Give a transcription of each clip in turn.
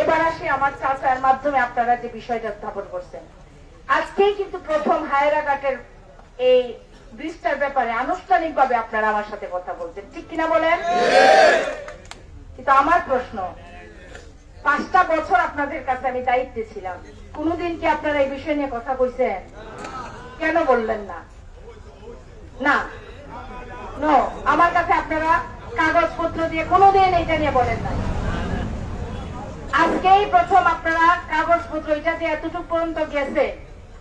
এবার আসি আমার চাচার মাধ্যমে আপনারা যে বিষয়টা উত্থাপন করছেন। আজকেই কিন্তু প্রথম হায়রাঘাটের এই ব্রিজটার ব্যাপারে আনুষ্ঠানিক ভাবে আপনারা আমার সাথে কথা বলছেন। ঠিক কিনা বলেন? কিন্তু আমার প্রশ্ন, পাঁচটা বছর আপনাদের কাছে আমি দায়িত্বে ছিলাম। কোনদিন কি আপনারা এই বিষয় নিয়ে কথা কইছেন? কেন বললেন না? না। নো আমার কাছে আপনারা কাগজপত্র দিয়ে কোনোদিন এটা নিয়ে বলেন না আজকেই প্রথম আপনারা কাগজপত্র, এটা যে এতটুকু পর্যন্ত গেছে।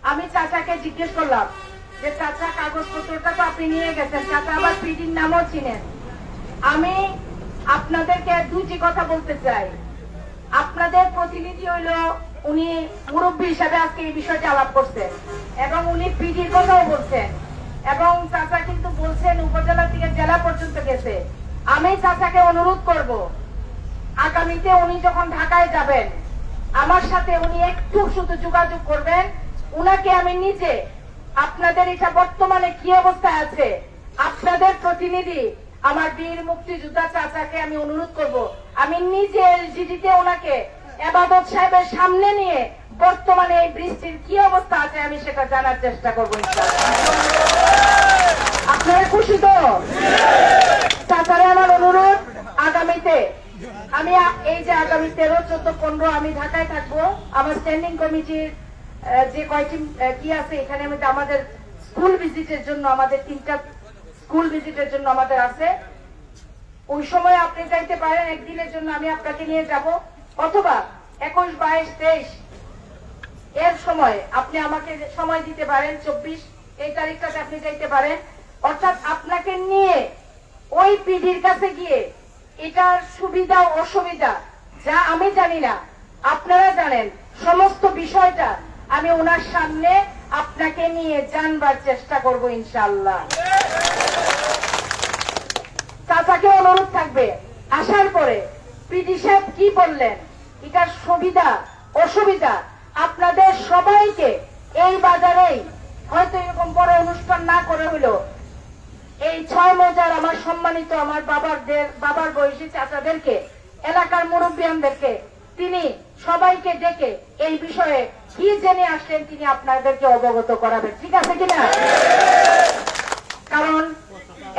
আমি চাচাকে জিজ্ঞেস করলাম যে, চাচা, কাগজপত্রটা তো আপনি নিয়ে গেছেন, চাচা আবার পিডির নামও চিনেন। আমি আপনাদেরকে দুটি কথা বলতে চাই। আপনাদের প্রতিনিধি হইল উনি মুরব্বী হিসাবে আজকে এই বিষয়টি আলাপ করছেন এবং উনি পিডির কথাও বলছেন এবং চাচা কিন্তু বলছেন উপজেলা থেকে জেলা পর্যন্ত গেছে। আমি চাচাকে অনুরোধ করব আগামীতে উনি যখন ঢাকায় যাবেন, আমার সাথে উনি একটু শুধু যোগাযোগ করবেন। উনাকে আমি নিজে, আপনাদের এটা বর্তমানে কি অবস্থায় আছে, আপনাদের প্রতিনিধি, আমার বীর মুক্তিযোদ্ধা চাচাকে আমি অনুরোধ করব। আমি নিজে এলজিডিতে ওনাকে এবাদত সাহেবের সামনে নিয়ে বর্তমানে এই বৃষ্টির কি অবস্থা আছে আমি সেটা জানার চেষ্টা করব। আপনারা খুশি তো? চাচারে আমার অনুরোধ, আগামীতে আমি এই যে আগামী তেরো চোদ্দ পনেরো আমি ঢাকায় থাকব। আমার স্ট্যান্ডিং কমিটির যে আহ, কি আছে এখানে আমাদের স্কুল ভিজিটের জন্য আমাদের তিনটা স্কুল ভিজিটের জন্য আমাদের আছে। ওই সময় আপনি যাইতে পারেন একদিনের জন্য আমি আপনাকে নিয়ে যাব। অথবা একুশ বাইশ তেইশ এর সময় আপনি আমাকে সময় দিতে পারেন চব্বিশ এই তারিখটাতে আপনি যাইতে পারেন। অর্থাৎ আপনাকে নিয়ে ওই পিঢির কাছে গিয়ে এটার সুবিধা অসুবিধা যা আমি জানি না, আপনারা জানেন, সমস্ত বিষয়টা আমি ওনার সামনে আপনাকে নিয়ে জানবার চেষ্টা করব ইনশাল্লাহ চাচাকে অনুরোধ থাকবে, আসার পরে পিডি সাহেব কি বললেন, এটার সুবিধা, অসুবিধা আপনাদের সবাইকে এই বাজারেই হয়তো এরকম বড় অনুষ্ঠান না করে হলো এই ছয় মজার আমার সম্মানিত আমার বাবারদের বাবার বয়সী চাচাদেরকে, এলাকার মুরব্বিয়ানদেরকে, তিনি সবাইকে ডেকে এই বিষয়ে কি জেনে আসলেন তিনি আপনাদেরকে অবগত করাবেন। ঠিক আছে কিনা? কারণ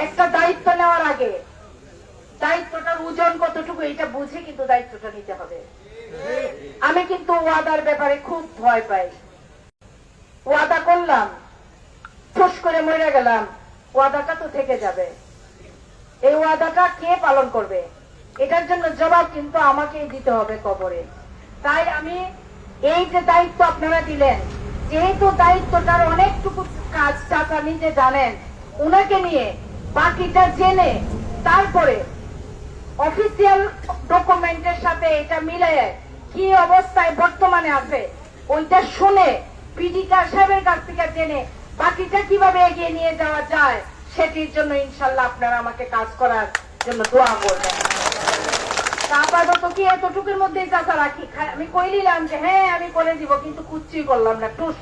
একটা দায়িত্ব নেওয়ার আগে দায়িত্বটার ওজন কতটুকু এটা বুঝে কিন্তু দায়িত্বটা নিতে হবে। আমি কিন্তু ওয়াদার ব্যাপারে খুব ভয় পাই। ওয়াদা করলাম ফুস করে মরে গেলাম। ওয়াদাটা তো থেকে যাবে। এই ওয়াদাটা কে পালন করবে? এটার জন্য জবাব কিন্তু আমাকেই দিতে হবে কবরে। তাই আমি এই যে দায়িত্ব আপনারা দিলেন, যেহেতু দায়িত্বটার অনেকটুকু কাজ চাচা নিজে জানেন, উনাকে নিয়ে বাকিটা জেনে তারপরে অফিসিয়াল ডকুমেন্টের সাথে এটা মিলে কি অবস্থায় বর্তমানে আছে, ওইটা শুনে পিডিকা সাহেবের কাছ থেকে জেনে বাকিটা কীভাবে এগিয়ে নিয়ে যাওয়া যায়, সেটির জন্য ইনশাল্লাহ আপনারা আমাকে কাজ করার জন্য দোয়া করবেন। আপাতত কি এতটুকুর মধ্যেই চাচা রাখি? আমি কই নিলাম যে হ্যাঁ আমি করে দিব, কিন্তু করলাম না, টুস।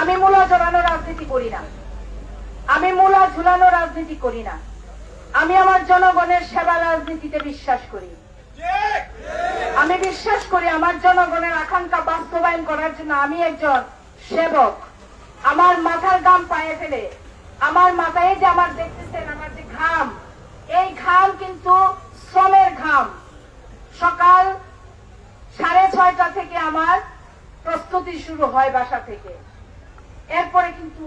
আমি মূলা জড়ানো রাজনীতি করি না। আমি মূলা ঝুলানো রাজনীতি করি না। আমি আমার জনগণের সেবা রাজনীতিতে বিশ্বাস করি। আমি বিশ্বাস করি আমার জনগণের আকাঙ্ক্ষা বাস্তবায়ন করার জন্য আমি একজন সেবক, আমার মাথার দাম পায়ে ফেলে। আমার মাথায় যে আমার দেখতেছেন, আমার যে ঘাম, এই ঘাম কিন্তু শ্রমের ঘাম। সকাল সাড়ে ছয়টা থেকে আমার প্রস্তুতি শুরু হয় বাসা থেকে। এরপরে কিন্তু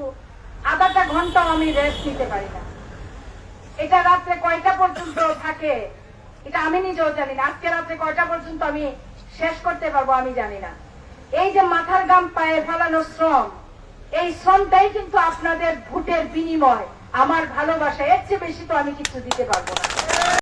আধাটা ঘন্টাও আমি রেস্ট নিতে পারি না। এটা রাত্রে কয়টা পর্যন্ত থাকে, এটা আমি নিজেও জানি না। আজকে রাত্রে কয়টা পর্যন্ত আমি শেষ করতে পারব আমি জানি না। এই যে মাথার গাম পায়ে ফেলানো শ্রম, এই শ্রমটাই কিন্তু আপনাদের ভোটের বিনিময়। আমার ভালোবাসা, এর চেয়ে বেশি তো আমি কিছু দিতে পারব না।